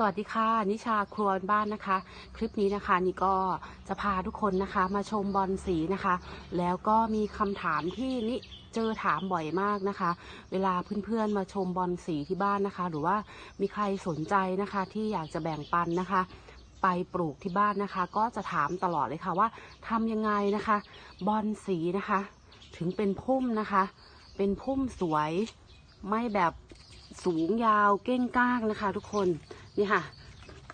สวัสดีค่ะ นิชาครัวบ้านนะคะ คลิปนี้นะคะนี่ก็จะพาทุกคนนะคะ มาชมบอลสีนะคะ แล้วก็มีคำถามที่นิเจอถามบ่อยมากนะคะ เวลาเพื่อนๆมาชมบอลสีที่บ้านนะคะ หรือว่ามีใครสนใจนะคะ ที่อยากจะแบ่งปันนะคะ ไปปลูกที่บ้านนะคะ ก็จะถามตลอดเลยค่ะว่าทำยังไงนะคะ บอลสีนะคะ ถึงเป็นพุ่มนะคะ เป็นพุ่มสวยไม่แบบสูงยาวเก้งก้างนะคะ ทุกคน นี่ค่ะ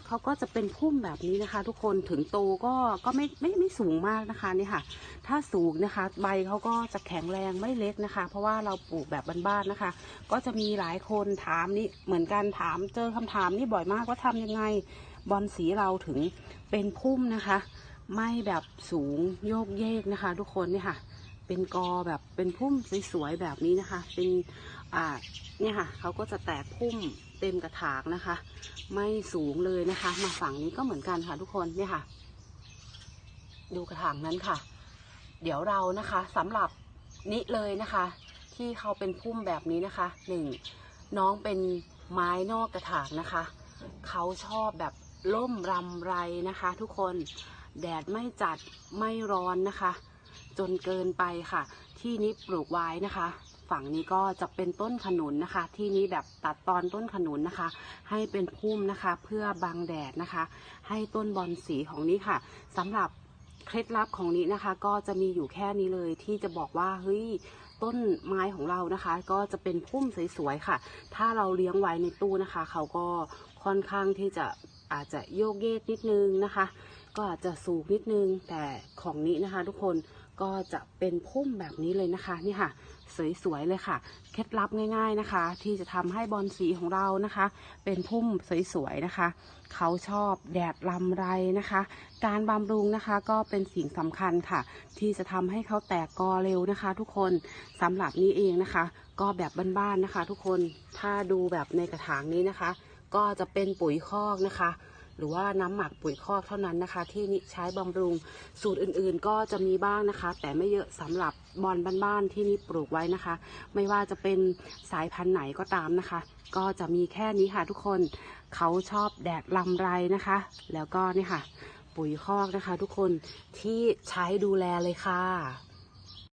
เขาก็จะเป็นพุ่มแบบนี้นะคะ ทุกคนถึงโตก็ก็ไม่ไม่ไม่สูงมากนะคะนี่ค่ะ ถ้าสูงนะคะ ใบเขาก็จะแข็งแรงไม่เล็กนะคะ เพราะว่าเราปลูกแบบบ้านๆนะคะ ก็จะมีหลายคนถามนี่เหมือนกันถามเจอคำถามนี่บ่อยมากว่าทำยังไงบอลสีเราถึงเป็นพุ่มนะคะ ไม่แบบสูงโยกเยกนะคะ ทุกคนนี่ค่ะ เป็นกอแบบเป็นพุ่มสวยๆแบบนี้นะคะ เป็นอ่าเนี่ยค่ะเขาก็จะแตกพุ่มเต็มกระถางนะคะ ไม่สูงเลยนะคะ มาฝั่งนี้ก็เหมือนกันค่ะทุกคนเนี่ยค่ะ ดูกระถางนั้นค่ะ เดี๋ยวเรานะคะสำหรับนี้เลยนะคะ ที่เขาเป็นพุ่มแบบนี้นะคะหนึ่งน้องเป็นไม้นอกกระถางนะคะเขาชอบแบบล่มรำไรนะคะ ทุกคนแดดไม่จัดไม่ร้อนนะคะ จนเกินไปค่ะ ที่นี้ปลูกไว้นะคะ ฝั่งนี้ก็จะเป็นต้นขนุนนะคะ ที่นี้แบบตัดตอนต้นขนุนนะคะ ให้เป็นพุ่มนะคะ เพื่อบังแดดนะคะ ให้ต้นบอนสีของนี้ค่ะสำหรับเคล็ดลับของนี้นะคะ ก็จะมีอยู่แค่นี้เลยที่จะบอกว่าเฮ้ยต้นไม้ของเรานะคะ ก็จะเป็นพุ่มสวยๆค่ะ ถ้าเราเลี้ยงไว้ในตู้นะคะ เขาก็ค่อนข้างที่จะอาจจะโยกเยกนิดนึงนะคะ ก็อาจจะสูงนิดนึงแต่ของนี้นะคะ ทุกคน ก็จะเป็นพุ่มแบบนี้เลยนะคะนี่ค่ะ สวยๆเลยค่ะ เคล็ดลับง่าย ๆนะคะ ที่จะทำให้บอลสีของเรานะคะ เป็นพุ่มสวยๆนะคะ เขาชอบแดดลำไรนะคะ การบำรุงนะคะก็เป็นสิ่งสำคัญค่ะ ที่จะทำให้เขาแตกกอเร็วนะคะ ทุกคนสำหรับนี้เองนะคะ ก็แบบบ้านๆนะคะ ทุกคนถ้าดูแบบในกระถางนี้นะคะ ก็จะเป็นปุ๋ยคอกนะคะ หรือว่าน้ำหมักปุ๋ยคอกเท่านั้นนะคะ ที่นิใช้บำรุงสูตรอื่นๆ ก็จะมีบ้างนะคะ แต่ไม่เยอะสำหรับบอลบ้านๆที่นิปลูกไว้นะคะ ไม่ว่าจะเป็นสายพันธุ์ไหนก็ตามนะคะ ก็จะมีแค่นี้ค่ะทุกคนเขาชอบแดดลำไรนะคะ แล้วก็นี่ค่ะ ปุ๋ยคอกนะคะ ทุกคนที่ใช้ดูแลเลยค่ะ